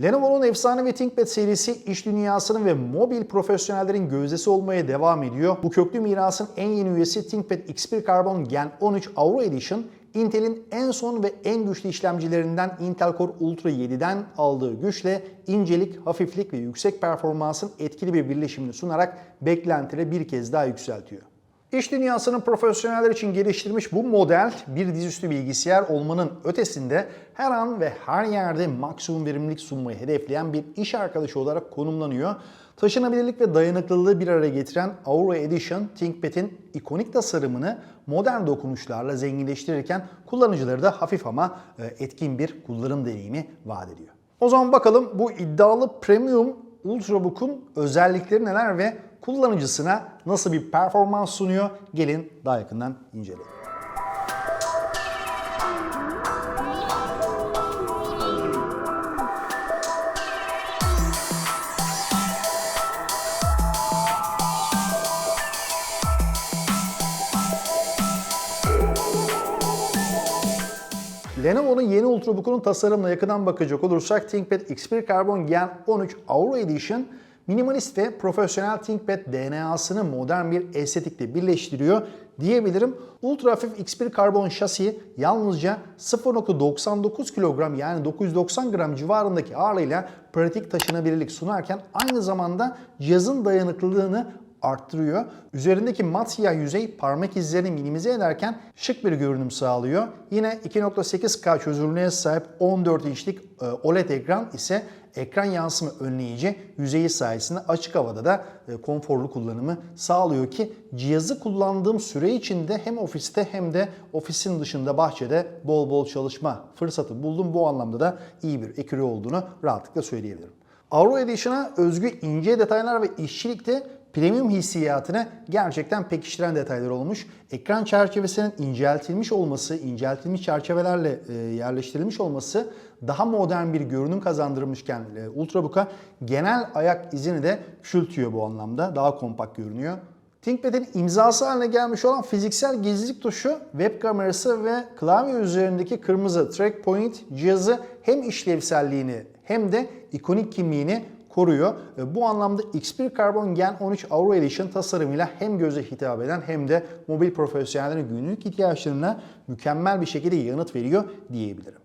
Lenovo'nun efsane ThinkPad serisi iş dünyasının ve mobil profesyonellerin gözdesi olmaya devam ediyor. Bu köklü mirasın en yeni üyesi ThinkPad X1 Carbon Gen 13 Auro Edition, Intel'in en son ve en güçlü işlemcilerinden Intel Core Ultra 7'den aldığı güçle incelik, hafiflik ve yüksek performansın etkili bir birleşimini sunarak beklentileri bir kez daha yükseltiyor. İş dünyasının profesyoneller için geliştirilmiş bu model bir dizüstü bilgisayar olmanın ötesinde her an ve her yerde maksimum verimlilik sunmayı hedefleyen bir iş arkadaşı olarak konumlanıyor. Taşınabilirlik ve dayanıklılığı bir araya getiren Aura Edition, ThinkPad'in ikonik tasarımını modern dokunuşlarla zenginleştirirken kullanıcıları da hafif ama e, etkin bir kullanım deneyimi vaat ediyor. O zaman bakalım bu iddialı premium Ultrabook'un özellikleri neler ve kullanıcısına nasıl bir performans sunuyor? Gelin daha yakından inceleyelim. Lenovo'nun yeni Ultrabook'un tasarımına yakından bakacak olursak ThinkPad X1 Carbon Gen 13 Auro Edition minimalist ve profesyonel ThinkPad DNA'sını modern bir estetikle birleştiriyor diyebilirim. Ultra hafif X1 karbon şasi yalnızca 0.99 kilogram yani 990 gram civarındaki ağırlığıyla pratik taşınabilirlik sunarken aynı zamanda cihazın dayanıklılığını arttırıyor. Üzerindeki mat siyah yüzey parmak izlerini minimize ederken şık bir görünüm sağlıyor. Yine 2.8K çözünürlüğe sahip 14 inçlik e, OLED ekran ise ekran yansıma önleyici yüzeyi sayesinde açık havada da e, konforlu kullanımı sağlıyor ki cihazı kullandığım süre içinde hem ofiste hem de ofisin dışında bahçede bol bol çalışma fırsatı buldum. Bu anlamda da iyi bir ekürü olduğunu rahatlıkla söyleyebilirim. Auro Edition'a özgü ince detaylar ve işçilikte premium hissiyatını gerçekten pekiştiren detaylar olmuş. Ekran çerçevesinin inceltilmiş olması, inceltilmiş çerçevelerle e, yerleştirilmiş olması daha modern bir görünüm kazandırmışken e, Ultrabook'a genel ayak izini de küçültüyor bu anlamda. Daha kompakt görünüyor. ThinkPad'in imzası haline gelmiş olan fiziksel gizlilik tuşu, web kamerası ve klavye üzerindeki kırmızı track point cihazı hem işlevselliğini hem de ikonik kimliğini koruyor. Bu anlamda X1 Carbon Gen 13 Auro Edition tasarımıyla hem göze hitap eden hem de mobil profesyonellerin günlük ihtiyaçlarına mükemmel bir şekilde yanıt veriyor diyebilirim.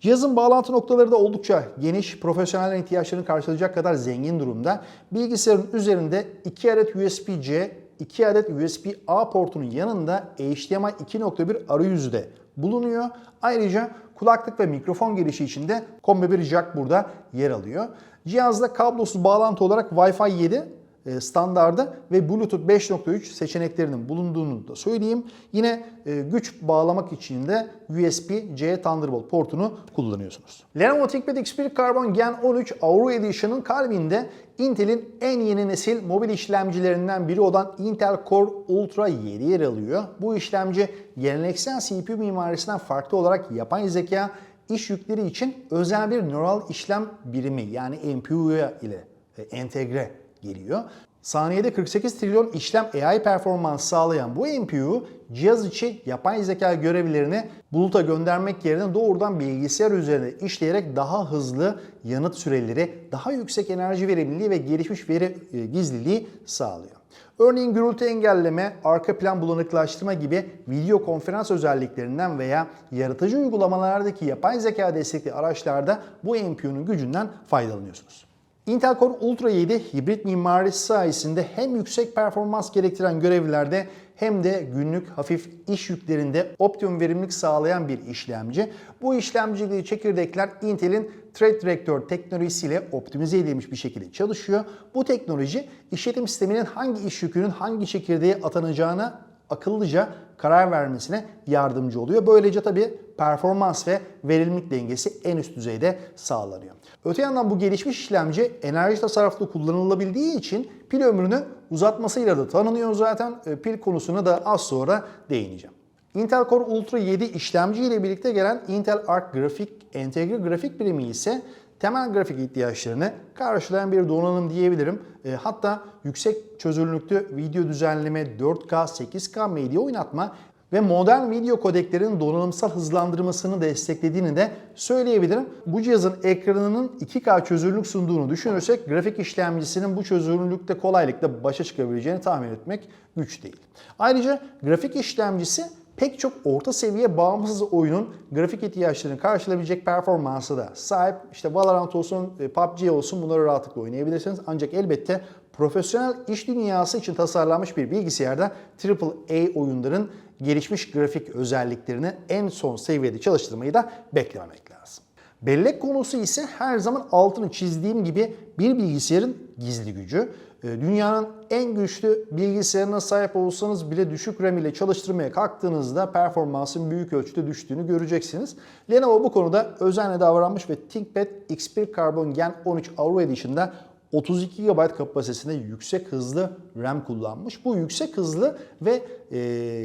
Cihazın bağlantı noktaları da oldukça geniş, profesyonellerin ihtiyaçlarını karşılayacak kadar zengin durumda. Bilgisayarın üzerinde 2 adet USB-C, 2 adet USB-A portunun yanında HDMI 2.1 arayüzü de bulunuyor. Ayrıca kulaklık ve mikrofon girişi için de kombi bir jack burada yer alıyor. Cihazda kablosuz bağlantı olarak Wi-Fi 7 e, standardı ve Bluetooth 5.3 seçeneklerinin bulunduğunu da söyleyeyim. Yine e, güç bağlamak için de USB-C Thunderbolt portunu kullanıyorsunuz. Lenovo ThinkPad X1 Carbon Gen 13 Auro Edition'ın kalbinde Intel'in en yeni nesil mobil işlemcilerinden biri olan Intel Core Ultra 7 yer alıyor. Bu işlemci geleneksel CPU mimarisinden farklı olarak yapay zeka iş yükleri için özel bir nöral işlem birimi yani NPU ile e, entegre geliyor. Saniyede 48 trilyon işlem AI performans sağlayan bu NPU cihaz içi yapay zeka görevlerini buluta göndermek yerine doğrudan bilgisayar üzerinde işleyerek daha hızlı yanıt süreleri, daha yüksek enerji verimliliği ve gelişmiş veri e, gizliliği sağlıyor. Örneğin gürültü engelleme, arka plan bulanıklaştırma gibi video konferans özelliklerinden veya yaratıcı uygulamalardaki yapay zeka destekli araçlarda bu NPU'nun gücünden faydalanıyorsunuz. Intel Core Ultra 7 hibrit mimarisi sayesinde hem yüksek performans gerektiren görevlerde hem de günlük hafif iş yüklerinde optimum verimlilik sağlayan bir işlemci. Bu işlemcili çekirdekler Intel'in Thread Director teknolojisiyle optimize edilmiş bir şekilde çalışıyor. Bu teknoloji işletim sisteminin hangi iş yükünün hangi çekirdeğe atanacağına akıllıca karar vermesine yardımcı oluyor. Böylece tabii performans ve verimlilik dengesi en üst düzeyde sağlanıyor. Öte yandan bu gelişmiş işlemci enerji tasarruflu kullanılabildiği için pil ömrünü uzatmasıyla da tanınıyor zaten. E, Pil konusuna da az sonra değineceğim. Intel Core Ultra 7 işlemci ile birlikte gelen Intel Arc Grafik entegre grafik birimi ise temel grafik ihtiyaçlarını karşılayan bir donanım diyebilirim. E, hatta yüksek çözünürlüklü video düzenleme, 4K, 8K medya oynatma ve modern video kodeklerin donanımsal hızlandırmasını desteklediğini de söyleyebilirim. Bu cihazın ekranının 2K çözünürlük sunduğunu düşünürsek grafik işlemcisinin bu çözünürlükte kolaylıkla başa çıkabileceğini tahmin etmek güç değil. Ayrıca grafik işlemcisi pek çok orta seviye bağımsız oyunun grafik ihtiyaçlarını karşılayabilecek performansı da sahip. İşte Valorant olsun, e, PUBG olsun bunları rahatlıkla oynayabilirsiniz. Ancak elbette profesyonel iş dünyası için tasarlanmış bir bilgisayarda AAA oyunların gelişmiş grafik özelliklerini en son seviyede çalıştırmayı da beklememek lazım. Bellek konusu ise her zaman altını çizdiğim gibi bir bilgisayarın gizli gücü. Ee, Dünyanın en güçlü bilgisayarına sahip olsanız bile düşük RAM ile çalıştırmaya kalktığınızda performansın büyük ölçüde düştüğünü göreceksiniz. Lenovo bu konuda özenle davranmış ve ThinkPad X1 Carbon Gen 13 Auro Edition'da 32 GB kapasitesinde yüksek hızlı RAM kullanmış. Bu yüksek hızlı ve e,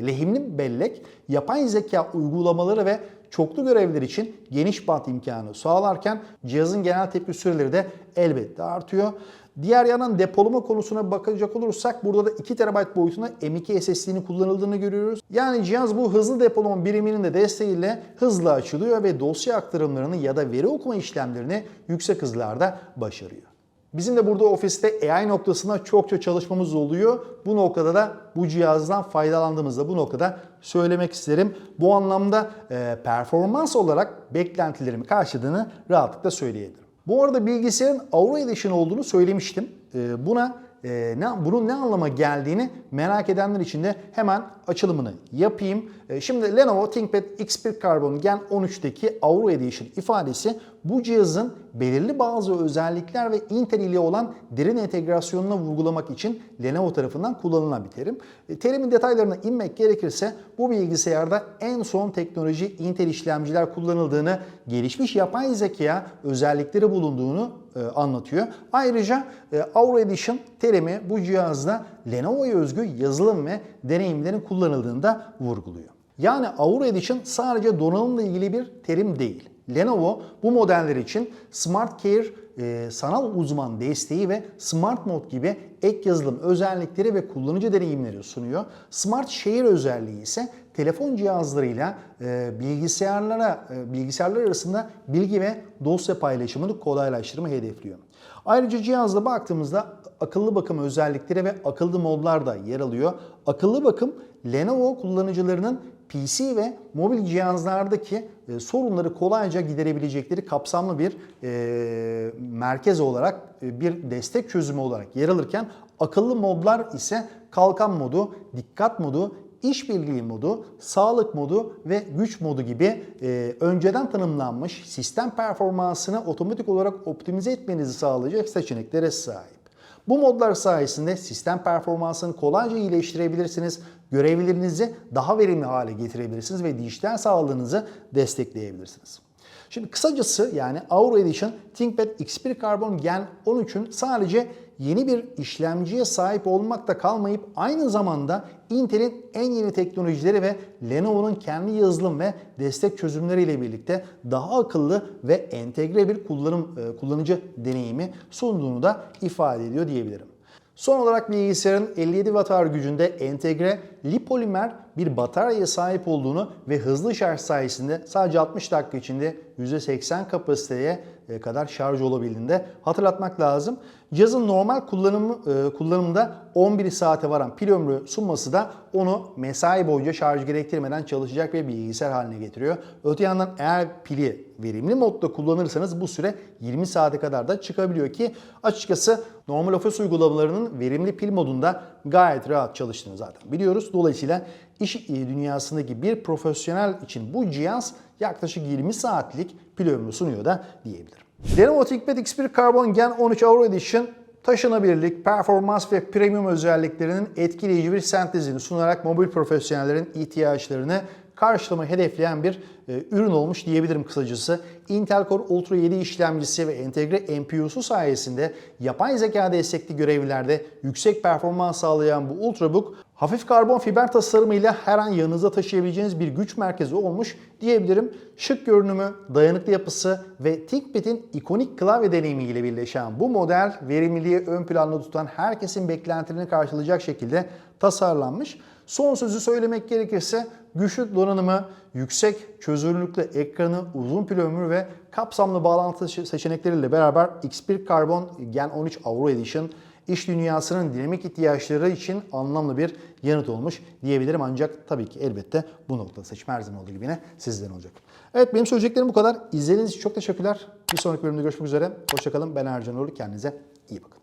lehimli bellek yapay zeka uygulamaları ve çoklu görevler için geniş bant imkanı sağlarken cihazın genel tepki süreleri de elbette artıyor. Diğer yandan depolama konusuna bakacak olursak burada da 2 TB boyutunda M.2 SSD'nin kullanıldığını görüyoruz. Yani cihaz bu hızlı depolama biriminin de desteğiyle hızlı açılıyor ve dosya aktarımlarını ya da veri okuma işlemlerini yüksek hızlarda başarıyor. Bizim de burada ofiste AI noktasında çokça çalışmamız oluyor. Bu noktada da bu cihazdan faydalandığımızda bu noktada söylemek isterim. Bu anlamda e, performans olarak beklentilerimi karşıladığını rahatlıkla söyleyebilirim. Bu arada bilgisayarın Aura Edition olduğunu söylemiştim. E, buna e, ne, bunun ne anlama geldiğini merak edenler için de hemen açılımını yapayım. E, şimdi Lenovo ThinkPad X1 Carbon Gen 13'teki Aura Edition ifadesi bu cihazın belirli bazı özellikler ve Intel ile olan derin entegrasyonuna vurgulamak için Lenovo tarafından kullanılan bir terim. E, terimin detaylarına inmek gerekirse bu bilgisayarda en son teknoloji Intel işlemciler kullanıldığını, gelişmiş yapay zeka özellikleri bulunduğunu e, anlatıyor. Ayrıca e, Aura Edition terimi bu cihazda Lenovo'ya özgü yazılım ve deneyimlerin kullanıldığını da vurguluyor. Yani Aura Edition sadece donanımla ilgili bir terim değil. Lenovo bu modeller için Smart Care e, sanal uzman desteği ve Smart Mode gibi ek yazılım özellikleri ve kullanıcı deneyimleri sunuyor. Smart Share özelliği ise telefon cihazlarıyla e, bilgisayarlara e, bilgisayarlar arasında bilgi ve dosya paylaşımını kolaylaştırma hedefliyor. Ayrıca cihazda baktığımızda akıllı bakım özellikleri ve akıllı modlar da yer alıyor. Akıllı bakım Lenovo kullanıcılarının PC ve mobil cihazlardaki e, sorunları kolayca giderebilecekleri kapsamlı bir e, merkez olarak e, bir destek çözümü olarak yer alırken akıllı modlar ise kalkan modu, dikkat modu, işbirliği modu, sağlık modu ve güç modu gibi e, önceden tanımlanmış sistem performansını otomatik olarak optimize etmenizi sağlayacak seçeneklere sahip. Bu modlar sayesinde sistem performansını kolayca iyileştirebilirsiniz, görevlerinizi daha verimli hale getirebilirsiniz ve dijital sağlığınızı destekleyebilirsiniz. Şimdi kısacası yani Aura Edition ThinkPad X1 Carbon Gen 13'ün sadece yeni bir işlemciye sahip olmakta kalmayıp aynı zamanda Intel'in en yeni teknolojileri ve Lenovo'nun kendi yazılım ve destek çözümleriyle birlikte daha akıllı ve entegre bir kullanım e, kullanıcı deneyimi sunduğunu da ifade ediyor diyebilirim. Son olarak bilgisayarın 57 Watt gücünde entegre lipolimer bir bataryaya sahip olduğunu ve hızlı şarj sayesinde sadece 60 dakika içinde %80 kapasiteye e, kadar şarj olabildiğini de hatırlatmak lazım. Cihazın normal kullanımı, e, kullanımda 11 saate varan pil ömrü sunması da onu mesai boyunca şarj gerektirmeden çalışacak bir bilgisayar haline getiriyor. Öte yandan eğer pili verimli modda kullanırsanız bu süre 20 saate kadar da çıkabiliyor ki açıkçası normal ofis uygulamalarının verimli pil modunda gayet rahat çalıştığını zaten biliyoruz. Dolayısıyla iş dünyasındaki bir profesyonel için bu cihaz yaklaşık 20 saatlik pil ömrü sunuyor da diyebilirim. Lenovo ThinkPad X1 Carbon Gen 13 Auro Edition taşınabilirlik, performans ve premium özelliklerinin etkileyici bir sentezini sunarak mobil profesyonellerin ihtiyaçlarını karşılamayı hedefleyen bir e, ürün olmuş diyebilirim kısacası. Intel Core Ultra 7 işlemcisi ve entegre NPU'su sayesinde yapay zeka destekli görevlerde yüksek performans sağlayan bu Ultrabook hafif karbon fiber tasarımıyla her an yanınıza taşıyabileceğiniz bir güç merkezi olmuş diyebilirim. Şık görünümü, dayanıklı yapısı ve ThinkPad'in ikonik klavye deneyimiyle birleşen bu model verimliliği ön planda tutan herkesin beklentilerini karşılayacak şekilde tasarlanmış. Son sözü söylemek gerekirse güçlü donanımı, yüksek çözünürlüklü ekranı, uzun pil ömrü ve kapsamlı bağlantı seçenekleriyle beraber X1 Carbon Gen 13 Auro Edition iş dünyasının dinamik ihtiyaçları için anlamlı bir yanıt olmuş diyebilirim. Ancak tabii ki elbette bu noktada seçim her zaman olduğu gibi yine sizden olacak. Evet benim söyleyeceklerim bu kadar. İzlediğiniz için çok teşekkürler. Bir sonraki bölümde görüşmek üzere. Hoşçakalın. Ben Ercan Uğurlu. Kendinize iyi bakın.